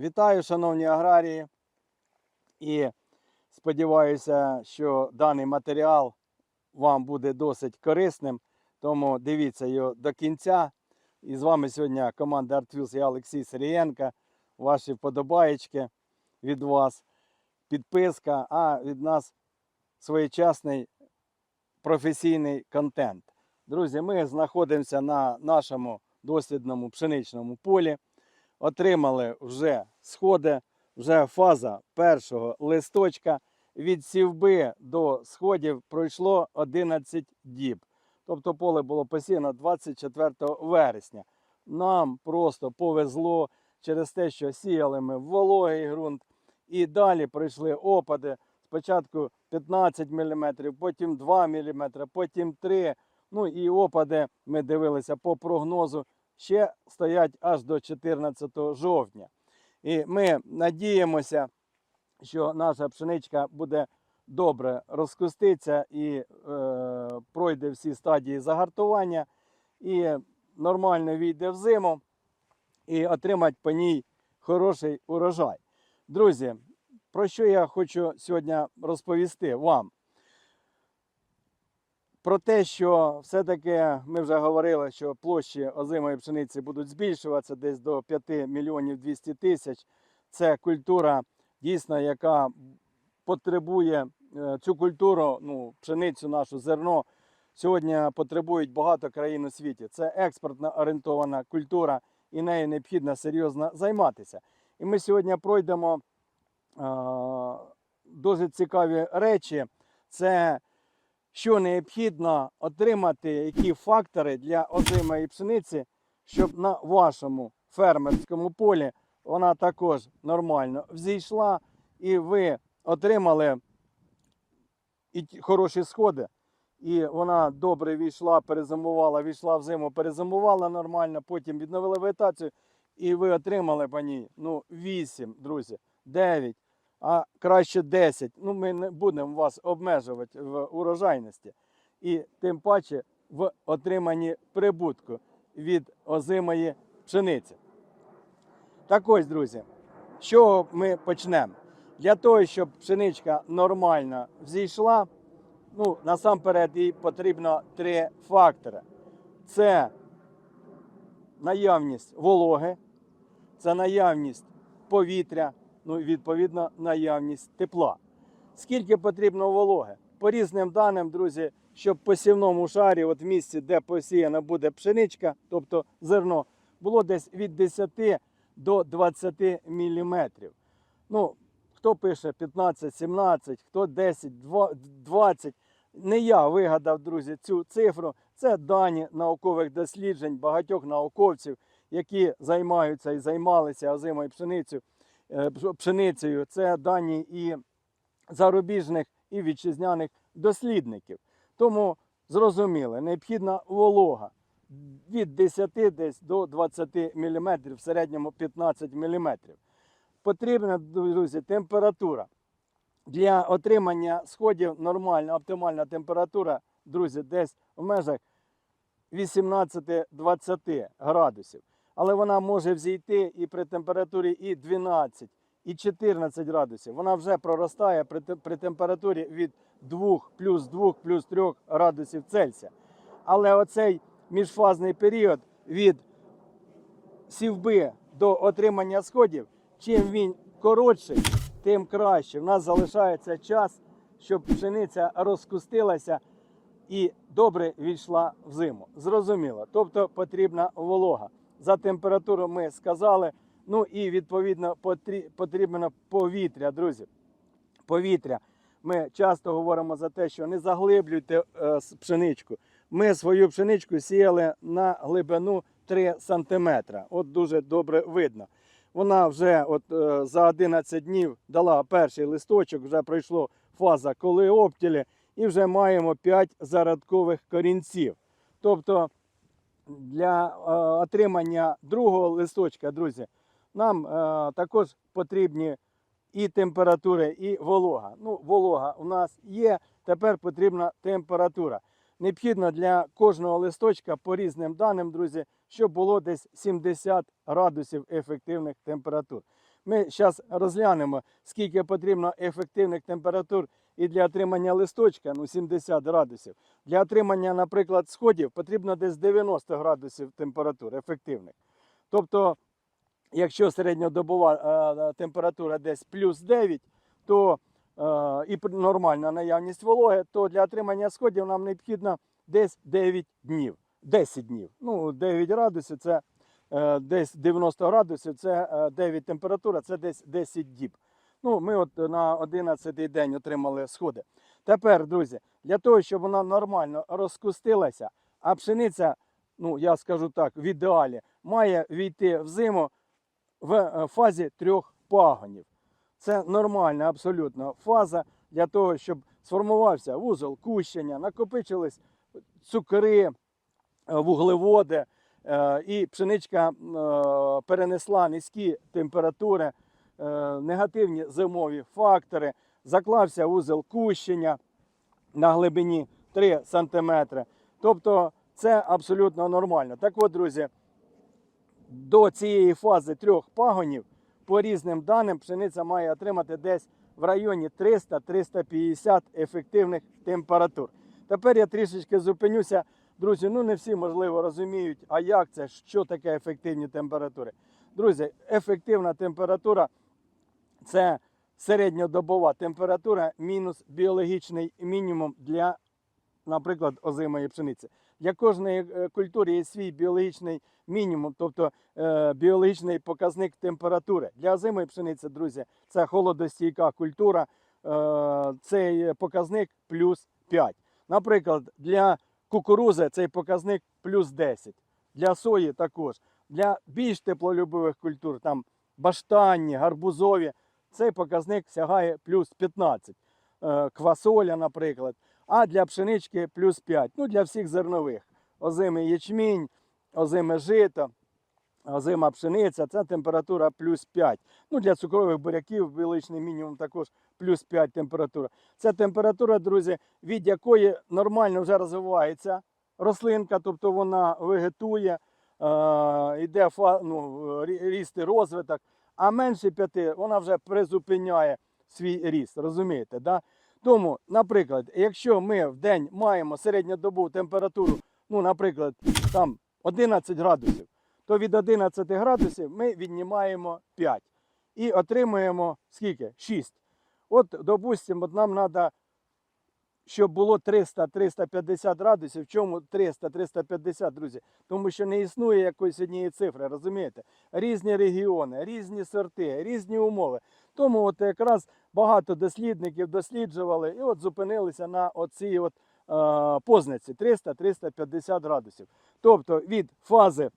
Вітаю, шановні аграрії, і сподіваюся, що даний матеріал вам буде досить корисним. Тому дивіться його до кінця. І з вами сьогодні команда Артвілс, я Олексій Сирієнко. Ваші вподобаєчки від вас, підписка, а від нас своєчасний професійний контент. Друзі, ми знаходимося на нашому дослідному пшеничному полі. Отримали вже сходи, вже фаза першого листочка. Від сівби до сходів пройшло 11 діб. Тобто поле було посіяно 24 вересня. Нам просто повезло через те, що сіяли ми вологий ґрунт. І далі пройшли опади. Спочатку 15 мм, потім 2 мм, потім 3 Ну і опади ми дивилися по прогнозу, ще стоять аж до 14 жовтня. І ми надіємося, що наша пшеничка буде добре розкуститися і е, пройде всі стадії загартування, і нормально війде в зиму, і отримати по ній хороший урожай. Друзі, про що я хочу сьогодні розповісти вам? Про те, що все-таки ми вже говорили, що площі озимої пшениці будуть збільшуватися десь до 5 мільйонів 200 тисяч. Це культура дійсно, яка потребує е, цю культуру, ну, пшеницю, нашу зерно. Сьогодні потребують багато країн у світі. Це експортно орієнтована культура, і нею необхідно серйозно займатися. І ми сьогодні пройдемо е, дуже цікаві речі. Це що необхідно отримати, які фактори для озимої пшениці, щоб на вашому фермерському полі вона також нормально взійшла, і ви отримали і хороші сходи. І вона добре війшла, перезимувала, війшла в зиму, перезимувала нормально, потім відновила вегетацію, і ви отримали по ній ну, 8, друзі, 9, а краще 10. Ну, ми не будемо вас обмежувати в урожайності. І тим паче в отриманні прибутку від озимої пшениці. Так ось, друзі, з чого ми почнемо? Для того, щоб пшеничка нормально взійшла, ну, насамперед їй потрібно три фактори: це наявність вологи, це наявність повітря, ну відповідно наявність тепла. Скільки потрібно вологи? По різним даним, друзі, щоб в посівному шарі, от в місці, де посіяна буде пшеничка, тобто зерно, було десь від 10 до 20 міліметрів. Ну, хто пише 15-17, хто 10, 20. Не я вигадав, друзі, цю цифру. Це дані наукових досліджень багатьох науковців, які займаються і займалися озимою пшеницею. Е, пш- пшеницею. Це дані і зарубіжних, і вітчизняних дослідників. Тому зрозуміло, необхідна волога від 10 десь до 20 мм, в середньому 15 мм. Потрібна, друзі, температура. Для отримання сходів нормальна, оптимальна температура, друзі, десь в межах 18-20 градусів. Але вона може взійти і при температурі і 12, і 14 градусів. Вона вже проростає при, при температурі від 2 плюс 2 плюс 3 градусів Цельсія. Але оцей міжфазний період від сівби до отримання сходів, чим він коротший, тим краще. В нас залишається час, щоб пшениця розкустилася і добре війшла в зиму. Зрозуміло. Тобто потрібна волога. За температуру ми сказали. Ну і відповідно потрібно повітря, друзі. Повітря. Ми часто говоримо за те, що не заглиблюйте е, пшеничку. Ми свою пшеничку сіяли на глибину 3 см. От дуже добре видно. Вона вже от, е, за 11 днів дала перший листочок, вже пройшло фаза колеоптілі, і вже маємо 5 зародкових корінців. Тобто для е, отримання другого листочка, друзі, нам е, також потрібні і температура, і волога. Ну, волога у нас є, тепер потрібна температура. Необхідно для кожного листочка по різним даним, друзі, щоб було десь 70 градусів ефективних температур. Ми зараз розглянемо, скільки потрібно ефективних температур і для отримання листочка, ну 70 градусів. Для отримання, наприклад, сходів потрібно десь 90 градусів температур ефективних. Тобто, якщо середньодобова е, температура десь плюс 9, то е, і нормальна наявність вологи, то для отримання сходів нам необхідно десь 9 днів. 10 днів. Ну, 9 градусів це е, десь 90 градусів, це е, 9 температура, це десь 10 діб. Ну, ми от на 11-й день отримали сходи. Тепер, друзі, для того, щоб вона нормально розкустилася, а пшениця, ну я скажу так, в ідеалі, має війти в зиму в е, фазі трьох пагонів. Це нормальна абсолютно фаза для того, щоб сформувався вузол кущення, накопичились цукри, е, вуглеводи, е, і пшеничка е, перенесла низькі температури, е, негативні зимові фактори, заклався вузол кущення на глибині 3 см. Тобто це абсолютно нормально. Так от, друзі, до цієї фази трьох пагонів, по різним даним, пшениця має отримати десь в районі 300-350 ефективних температур. Тепер я трішечки зупинюся. Друзі, ну не всі можливо розуміють, а як це, що таке ефективні температури. Друзі, ефективна температура це середньодобова температура мінус біологічний мінімум для, наприклад, озимої пшениці. Для кожної е, культури є свій біологічний мінімум, тобто е, біологічний показник температури. Для озимої пшениці, друзі, це холодостійка культура, е, цей показник плюс 5. Наприклад, для кукурузи цей показник плюс 10. Для сої також. Для більш теплолюбивих культур, там баштанні, гарбузові, цей показник сягає плюс 15. Е, Квасоля, наприклад. А для пшенички плюс 5. Ну, для всіх зернових. Озимий ячмінь, озиме жито, озима пшениця, це температура плюс 5. Ну, для цукрових буряків біологічний мінімум також плюс 5 температура. Це температура, друзі, від якої нормально вже розвивається рослинка, тобто вона вегетує, е, йде фа, ну, ріст і розвиток, а менше 5 вона вже призупиняє свій ріст. Розумієте? Да? Тому, наприклад, якщо ми в день маємо середньодобу температуру, ну, наприклад, там 11 градусів, то від 11 градусів ми віднімаємо 5 і отримуємо скільки? 6. От, допустимо, нам треба, щоб було 300-350 градусів. В чому 300-350, друзі? Тому що не існує якоїсь однієї цифри, розумієте? Різні регіони, різні сорти, різні умови. Тому от якраз багато дослідників досліджували і от зупинилися на оцій от, е, познаці 300-350 градусів. Тобто від фази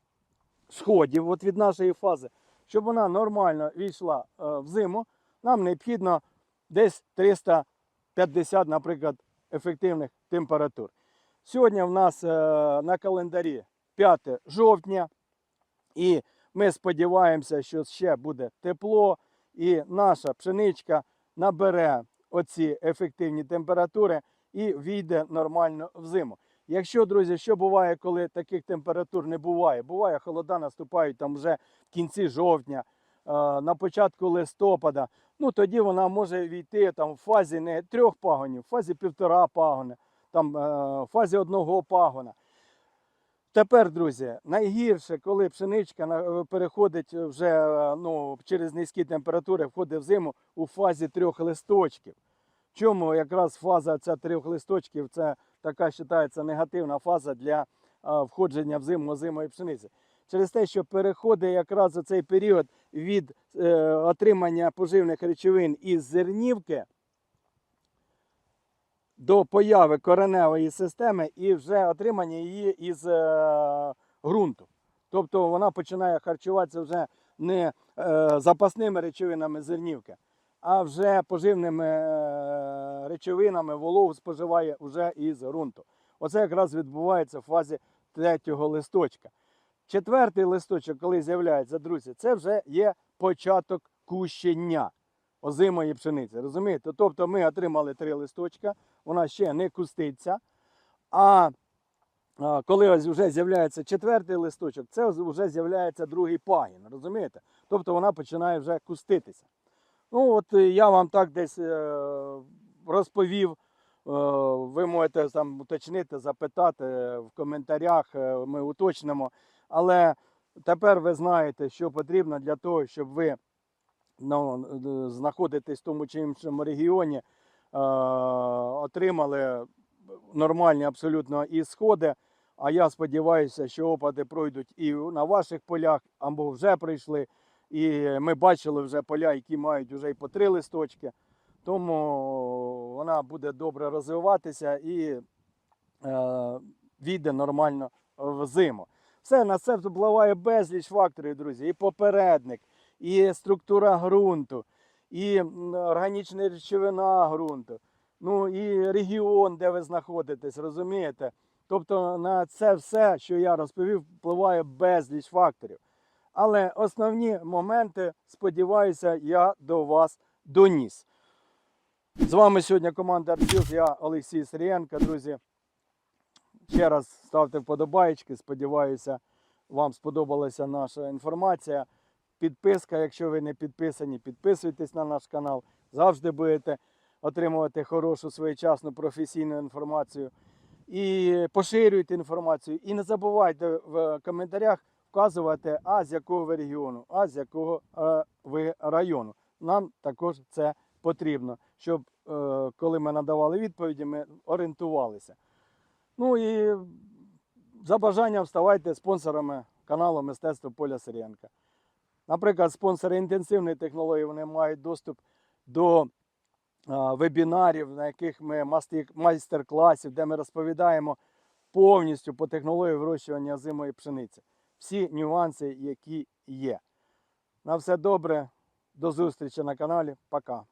сходів, от від нашої фази, щоб вона нормально війшла е, в зиму, нам необхідно десь 350, наприклад, ефективних температур. Сьогодні в нас е, на календарі 5 жовтня, і ми сподіваємося, що ще буде тепло, і наша пшеничка набере оці ефективні температури і війде нормально в зиму. Якщо, друзі, що буває, коли таких температур не буває? Буває, холода наступають там вже в кінці жовтня, на початку листопада. Ну тоді вона може війти там в фазі не трьох пагонів, в фазі півтора пагона, там е, в фазі одного пагона. Тепер, друзі, найгірше, коли пшеничка е, переходить вже е, ну, через низькі температури, входить в зиму у фазі трьох листочків. Чому якраз фаза ця трьох листочків це така вважається негативна фаза для входження в зиму озимої пшениці. Через те, що переходить якраз у цей період від е, отримання поживних речовин із зернівки до появи кореневої системи і вже отримання її із е, ґрунту. Тобто вона починає харчуватися вже не е, запасними речовинами зернівки, а вже поживними речовинами вологу споживає вже із ґрунту. Оце якраз відбувається в фазі третього листочка. Четвертий листочок, коли з'являється, друзі, це вже є початок кущення озимої пшениці. Розумієте? Тобто ми отримали три листочка, вона ще не куститься, а коли ось вже з'являється четвертий листочок, це вже з'являється другий пагін, розумієте? Тобто вона починає вже куститися. Ну, от е, я вам так десь е, розповів. Е, Ви можете там уточнити, запитати в коментарях, ми уточнимо. Але тепер ви знаєте, що потрібно для того, щоб ви ну, е, знаходитесь в тому чи іншому регіоні, е, отримали нормальні абсолютно і сходи. А я сподіваюся, що опади пройдуть і на ваших полях, або вже прийшли. І ми бачили вже поля, які мають вже і по три листочки. Тому вона буде добре розвиватися і е, війде нормально в зиму. Все на це впливає безліч факторів, друзі. І попередник, і структура ґрунту, і органічна речовина ґрунту, ну і регіон, де ви знаходитесь, розумієте? Тобто на це все, що я розповів, впливає безліч факторів. Але основні моменти, сподіваюся, я до вас доніс. З вами сьогодні команда Арбілз, я Олексій Сирієнко, друзі. Ще раз ставте вподобаєчки. Сподіваюся, вам сподобалася наша інформація. Підписка, якщо ви не підписані, підписуйтесь на наш канал. Завжди будете отримувати хорошу своєчасну професійну інформацію. І поширюйте інформацію. І не забувайте в коментарях вказувати, а з якого ви регіону, а з якого е, ви району. Нам також це потрібно, щоб е, коли ми надавали відповіді, ми орієнтувалися. Ну і за бажанням ставайте спонсорами каналу Мистецтво Поля Сирієнка. Наприклад, спонсори інтенсивної технології вони мають доступ до вебінарів, на яких ми майстер-класів, де ми розповідаємо повністю по технології вирощування зимої пшениці. Всі нюанси, які є. На все добре, до зустрічі на каналі. Пока.